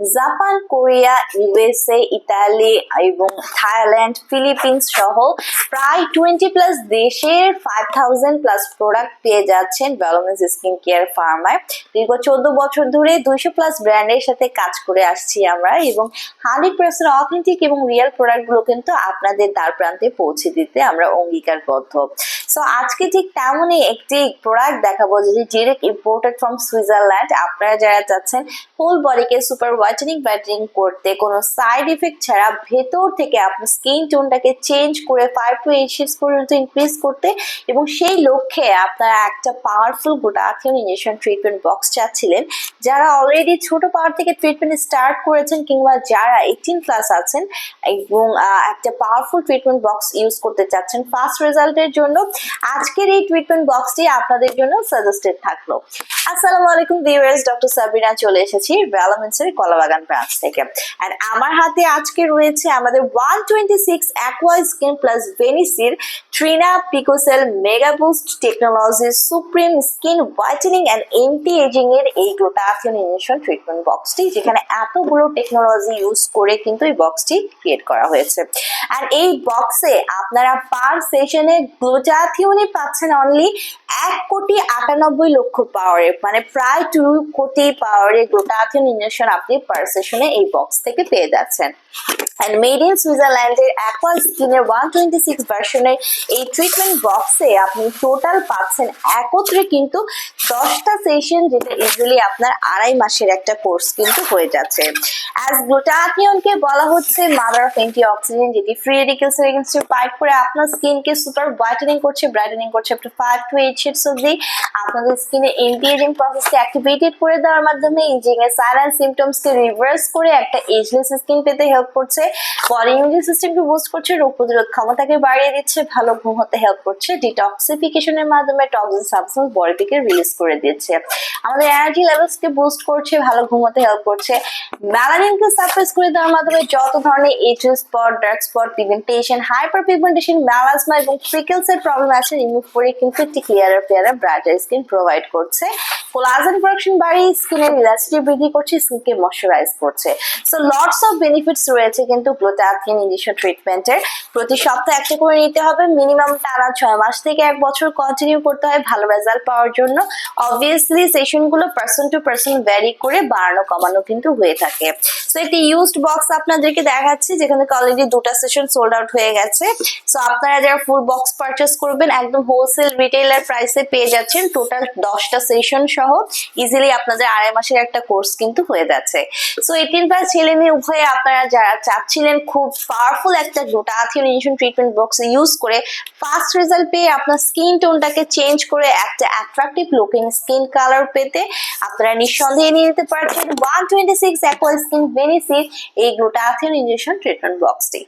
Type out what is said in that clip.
Japan Korea USA Italy এবং Thailand Philippines সহ প্রায় টোয়েন্টি প্লাস দেশের ফাইভ থাউজেন্ড প্লাস প্রোডাক্ট পেয়ে যাচ্ছেন ভ্যালোমেন্স স্কিন কেয়ার ফার্মায় দীর্ঘ চোদ্দ বছর ধরে দুইশো প্লাস ব্র্যান্ডের সাথে কাজ করে আসছি আমরা এবং হান্ড্রেড পার্সেন্ট অথেন্টিক এবং রিয়েল প্রোডাক্টগুলো কিন্তু আপনাদের দ্বার প্রান্তে পৌঁছে দিতে আমরা অঙ্গীকারবদ্ধ। সো আজকে ঠিক তেমনই একটি প্রোডাক্ট দেখাবো যেটি ডিরেক্ট ইম্পোর্টেড ফ্রম সুইজারল্যান্ড আপনারা যারা চাচ্ছেন ফুল বডিকে সুপার হোয়াইটেনিং ব্রাইটেনিং করতে, কোনো সাইড ইফেক্ট ছাড়া ভেতর থেকে আপনার স্কিন টোনটাকে চেঞ্জ করে ফাইভ টু এইট পর্যন্ত ইনক্রিজ করতে এবং সেই লক্ষ্যে আপনারা একটা powerful glutathione injection treatment box চাচ্ছিলেন। যারা অলরেডি ছোট পাওয়ার থেকে ট্রিটমেন্ট স্টার্ট করেছেন কিংবা যারা এইটিন প্লাস আছেন, এবং একটা পাওয়ারফুল ট্রিটমেন্ট বক্স ইউজ করতে চাচ্ছেন ফার্স্ট রেজাল্টের জন্য আজকের এই ট্রিটমেন্ট বক্সটি আপনাদের জন্য সাজেস্টেড থাকল। আসসালামু আলাইকুম ভিউয়ার্স ডক্টর সাবিনা চলে এসেছি ভ্যালামেন্সের কলাবাগান ব্রাঞ্চ থেকে। আর আমার হাতে আজকে রয়েছে আমাদের one twenty six aqua skin plus ভেনিসির Trina picocell mega boost technology supreme skin whitening and anti aging এর এই গ্লুটাথিয়ন ইনজেকশন ট্রিটমেন্ট বক্সটি যেখানে এতগুলো টেকনোলজি ইউজ করে কিন্তু এই বক্সটি ক্রিয়েট করা হয়েছে। আর এই বক্সে আপনারা পার সেশনে গ্লুটাথিয়নই পাচ্ছেন অনলি এক কোটি আটানব্বই লক্ষ পাওয়ারের মানে প্রায় টু কোটি পাওয়ারের গ্লুটাথিয়ন ইনজেকশন আপনি পার সেশনে এই বক্স থেকে পেয়ে যাচ্ছেন। অ্যান্ড মেড ইন সুইজারল্যান্ডের স্কিনের ওয়ান টোয়েন্টি সিক্স ভার্সনের এই ট্রিটমেন্ট বক্সে আপনি টোটাল পাচ্ছেন একত্রে কিন্তু দশটা সেশন যেটা ইজিলি আপনার আড়াই মাসের একটা কোর্স কিন্তু হয়ে যাচ্ছে। অ্যাজ গ্লুটাথিয়নকে বলা হচ্ছে মাদার অফ অ্যান্টি অক্সিডেন্ট যেটি ফ্রি রেডিকেলস এগেনস্ট করে আপনার স্কিনকে সুপার হোয়াইটেনিং করছে ব্রাইটেনিং করছে up to five to eight shades অব্দি আপনাদের স্কিনে এন্টি এজিং প্রসেসকে অ্যাক্টিভেটেড করে দেওয়ার মাধ্যমে এজিং এর সাইলেন্ট সিমটমসকে রিভার্স করে একটা এজলেস স্কিন পেতে হেল্প করছে। বডি ইমিউন সিস্টেমকে বুস্ট করছে, রোগ প্রতিরোধ ক্ষমতাকে বাড়িয়ে দিচ্ছে, ভালো ঘুম হতে হেল্প করছে ডিটক্সিফিকেশনের মাধ্যমে টক্সিন সাবস্টেন্স বডি থেকে রিলিজ করে দিচ্ছে। আমাদের এনার্জি লেভেলসকে বুস্ট করছে, ভালো ঘুমোতে হেল্প করছে। ম্যালানিনকে সাপ্রেস করে দেওয়ার মাধ্যমে যত ধরনের age spot dark spot pigmentation hyper pigmentation melasma এবং ফ্রিকেলস এর প্রবলেম আছে রিমুভ করে কিন্তু একটি clear fairer brighter skin provide করছে। কোলাজেন প্রোডাকশন বাড়িয়ে স্কিনের ইলাস্টিটি বৃদ্ধি করছে স্কিনকে ময়শ্চারাইজ করছে। সো লটস অফ বেনিফিটস রয়েছে কিন্তু গ্লুটাথিন ইঞ্জেকশন ট্রিটমেন্টের প্রতি সপ্তাহে একটা করে নিতে হবে মিনিমাম টানা ছয় মাস থেকে এক বছর কন্টিনিউ করতে হয়, ভালো রেজাল্ট পাওয়ার জন্য। অবভিয়াসলি সেশনগুলো পার্সন টু পার্সন ভ্যারি করে বাড়ানো কমানো কিন্তু হয়ে থাকে। সো একটি ইউজড বক্স আপনাদেরকে দেখাচ্ছি, যেখানে অলরেডি দুটা সেশন সোল্ড আউট হয়ে গেছে। সো আপনারা যারা ফুল বক্স পারচেস করবেন, একদম হোলসেল রিটেলার প্রাইসে পেয়ে যাচ্ছেন টোটাল দশটা সেশন সহ। ইজিলি আপনাদের আড়াই মাসের একটা কোর্স কিন্তু হয়ে যাচ্ছে। সো প্লাস ছেলে মেয়ে, উভয়ে আপনারা যারা চাচ্ছিলেন খুব পাওয়ারফুল একটা glutathione injection treatment box use করে ফাস্ট রেজাল্ট পেয়ে আপনার স্কিন টোনটাকে চেঞ্জ করে একটা অ্যাট্রাকটিভ লুকিং স্কিন কালার পেতে আপনারা নিঃসন্দেহে নিয়ে নিতে পারছেন। One twenty six aqua skin বেনিসির এই গ্লুটাথিয়ন ইনজেকশন ট্রিটমেন্ট বক্সটি